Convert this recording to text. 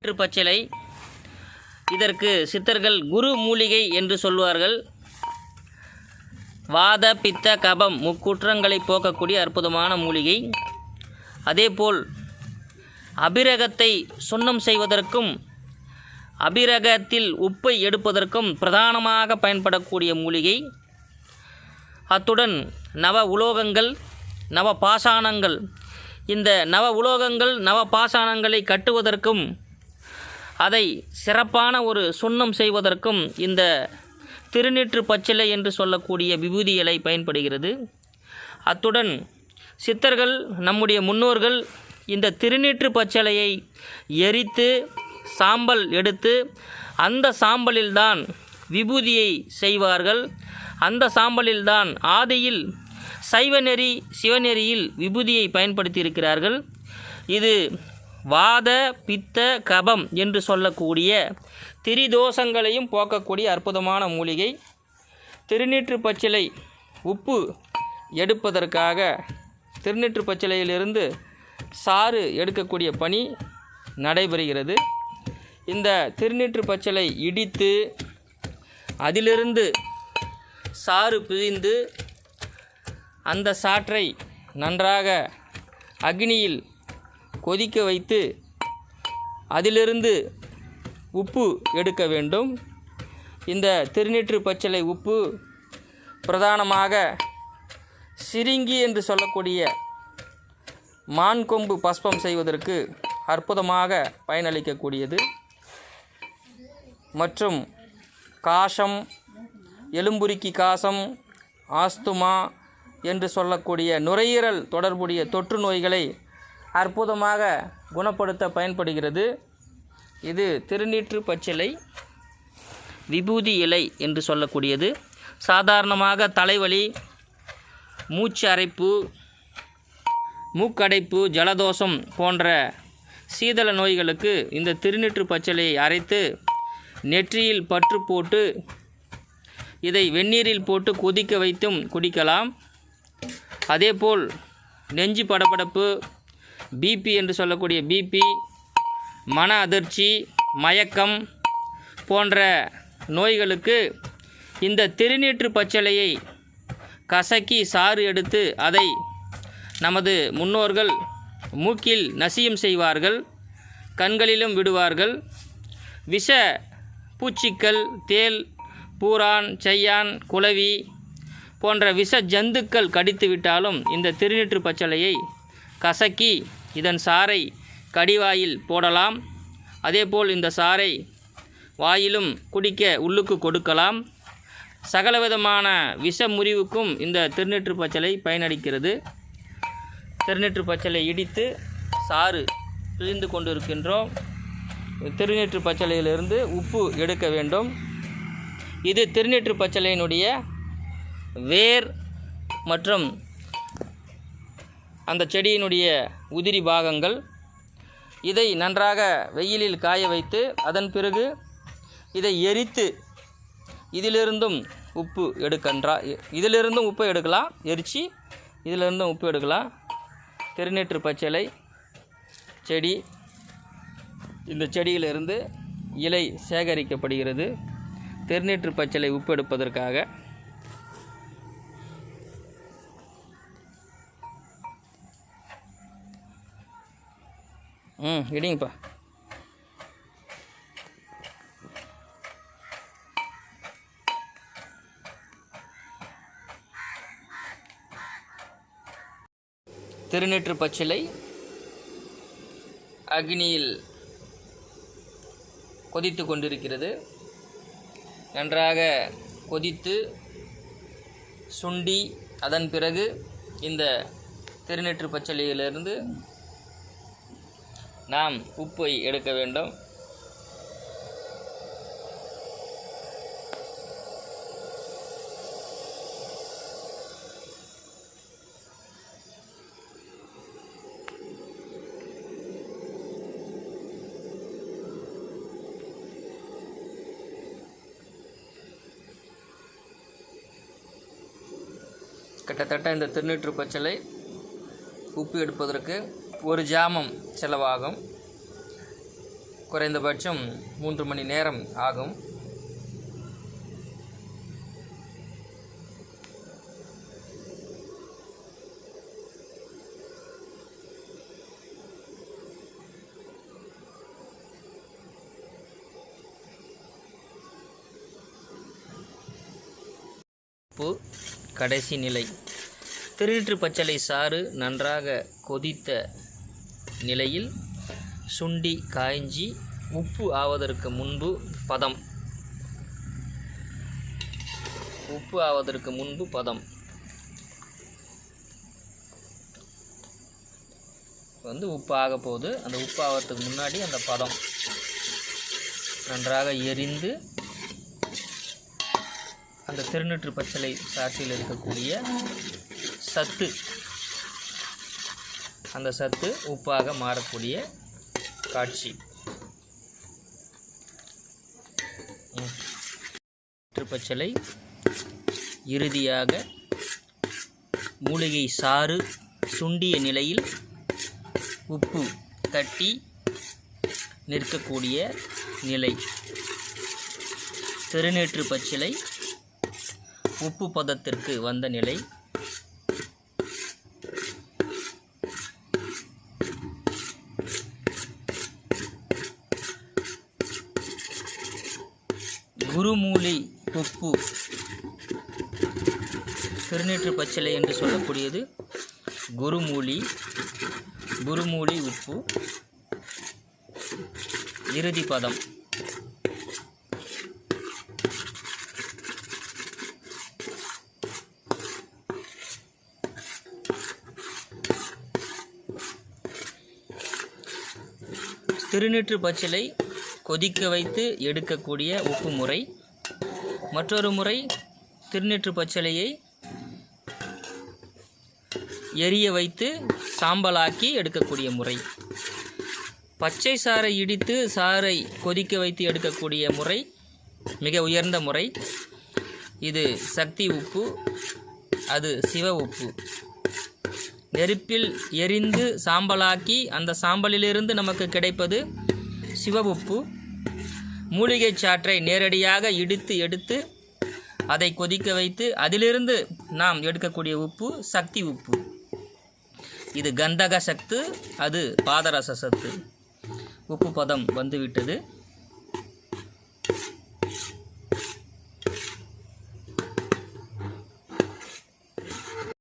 வெற்று பச்சிலை இதற்கு சித்தர்கள் குரு மூலிகை என்று சொல்வார்கள் வாத பித்த கபம் முக்குற்றங்களை போக்கக்கூடிய அற்புதமான மூலிகை. அதேபோல் அபிரகத்தை சுண்ணம் செய்வதற்கும் அபிரகத்தில் உப்பை எடுப்பதற்கும் பிரதானமாக பயன்படக்கூடிய மூலிகை. அத்துடன் நவ உலோகங்கள் நவ பாசானங்கள் இந்த நவ உலோகங்கள் நவ பாசானங்களை கட்டுவதற்கும் அதை சிறப்பான ஒரு சுண்ணம் செய்வதற்கும் இந்த திருநீற்று பச்சிலை என்று சொல்லக்கூடிய விபூதி இலை பயன்படுகிறது. அத்துடன் சித்தர்கள் நம்முடைய முன்னோர்கள் இந்த திருநீற்று பச்சிலையை எரித்து சாம்பல் எடுத்து அந்த சாம்பலில்தான் விபூதியை செய்வார்கள். அந்த சாம்பலில்தான் ஆதியில் சைவநெறி சிவநெறியில் விபூதியை பயன்படுத்தியிருக்கிறார்கள். இது வாத பித்த கபம் என்று சொல்லக்கூடிய திரிதோஷங்களையும் போக்கக்கூடிய அற்புதமான மூலிகை. திருநீற்று பச்சிலை உப்பு எடுப்பதற்காக திருநீற்று பச்சிலையிலிருந்து சாறு எடுக்கக்கூடிய பணி நடைபெறுகிறது. இந்த திருநீற்று பச்சிலை இடித்து அதிலிருந்து சாறு பிழிந்து அந்த சாற்றை நன்றாக அக்னியில் கொதிக்க வைத்து அதிலிருந்து உப்பு எடுக்க வேண்டும். இந்த திருநீற்று பச்சிலை உப்பு பிரதானமாக சிரிங்கி என்று சொல்லக்கூடிய மான் கொம்பு பஸ்பம் செய்வதற்கு அற்புதமாக பயனளிக்கக்கூடியது. மற்றும் காசம் எலும்புருக்கி காசம் ஆஸ்துமா என்று சொல்லக்கூடிய நுரையீரல் தொடர்புடைய தொற்று நோய்களை அற்புதமாக குணப்படுத்த பயன்படுகிறது. இது திருநீற்று பச்சிலை விபூதி இலை என்று சொல்லக்கூடியது. சாதாரணமாக தலைவலி மூச்சு அரைப்பு மூக்கடைப்பு ஜலதோஷம் போன்ற சீதள நோய்களுக்கு இந்த திருநீற்று பச்சிலையை அரைத்து நெற்றியில் பற்று போட்டு இதை வெந்நீரில் போட்டு கொதிக்க வைத்தும் குடிக்கலாம். அதேபோல் நெஞ்சு படபடப்பு பிபி என்று சொல்லக்கூடிய பிபி மன அதிர்ச்சி மயக்கம் போன்ற நோய்களுக்கு இந்த திருநீற்று பச்சிலையை கசக்கி சாறு எடுத்து அதை நமது முன்னோர்கள் மூக்கில் நசியம் செய்வார்கள் கண்களிலும் விடுவார்கள். விஷ பூச்சிக்கள் தேல் பூரான் செய்யான் குளவி போன்ற விஷ ஜந்துக்கள் கடித்து விட்டாலும் இந்த திருநீற்று பச்சலையை கசக்கி இதன் சாறை கடிவாயில் போடலாம். அதேபோல் இந்த சாறை வாயிலும் குடிக்க உள்ளுக்கு கொடுக்கலாம். சகலவிதமான விஷ முறிவுக்கும் இந்த திருநெற்று பச்சலை பயனளிக்கிறது. திருநீற்று பச்சலை இடித்து சாறு பிழிந்து கொண்டிருக்கின்றோம். திருநீற்று பச்சலையிலிருந்து உப்பு எடுக்க வேண்டும். இது திருநீற்று பச்சலையினுடைய வேர் மற்றும் அந்த செடியினுடைய உதிரி பாகங்கள். இதை நன்றாக வெயிலில் காய வைத்து அதன் பிறகு இதை எரித்து இதிலிருந்தும் உப்பு எடுக்கின்றா இதிலிருந்தும் உப்பு எடுக்கலாம். எரித்து இதிலிருந்தும் உப்பு எடுக்கலாம். திருநீற்று பச்சிலை செடி இந்த செடியிலிருந்து இலை சேகரிக்கப்படுகிறது. திருநீற்று பச்சிலை உப்பு எடுப்பதற்காக. ம் இடிங்கப்பா. திருநீற்று பச்சிலை அக்னியில் கொதித்து கொண்டிருக்கிறது. நன்றாக கொதித்து சுண்டி அதன் பிறகு இந்த திருநெற்று பச்சளையிலிருந்து நாம் உப்பை எடுக்க வேண்டும். கிட்டத்தட்ட இந்த திருநீற்று பச்சலை உப்பு எடுப்பதற்கு ஒரு ஜாமம் செலவாகும். குறைந்தபட்சம் மூன்று மணி நேரம் ஆகும். உப்பு கடைசி நிலை. திருநீற்று பச்சளை சாறு நன்றாக கொதித்த நிலையில் சுண்டி காய்ஞ்சி உப்பு ஆவதற்கு முன்பு பதம். உப்பு ஆவதற்கு முன்பு பதம். வந்து உப்பு ஆக போகுது. அந்த உப்பு ஆகிறதுக்கு முன்னாடி அந்த பதம் நன்றாக எரிந்து அந்த திருநெற்று பச்சளை சாற்றில் இருக்கக்கூடிய சத்து அந்த சத்து உப்பாக மாறக்கூடிய காட்சி. பச்சலை இறுதியாக மூலிகை சாறு சுண்டிய நிலையில் உப்பு தட்டி நிற்கக்கூடிய நிலை. திருநீற்று பச்சிலை உப்பு பதத்திற்கு வந்த நிலை. குருமூலி உப்பு திருநீற்று பச்சிலை என்று சொல்லக்கூடியது. குருமூலி குருமூலி உப்பு இறுதி பதம். திருநீற்று பச்சிலை கொதிக்க வைத்து எடுக்கக்கூடிய உப்பு முறை. மற்றொரு முறை திருநெற்று பச்சிலையை எரிய வைத்து சாம்பலாக்கி எடுக்கக்கூடிய முறை. பச்சை சாறை இடித்து சாறை கொதிக்க வைத்து எடுக்கக்கூடிய முறை மிக உயர்ந்த முறை. இது சக்தி உப்பு அது சிவ உப்பு. நெருப்பில் எரிந்து சாம்பலாக்கி அந்த சாம்பலிலிருந்து நமக்கு கிடைப்பது சிவ உப்பு. மூலிகை சாற்றை நேரடியாக இடித்து எடுத்து அதை கொதிக்க வைத்து அதிலிருந்து நாம் எடுக்கக்கூடிய உப்பு சக்தி உப்பு. இது கந்தக சத்து அது பாதரச சத்து. உப்பு பதம் வந்துவிட்டது.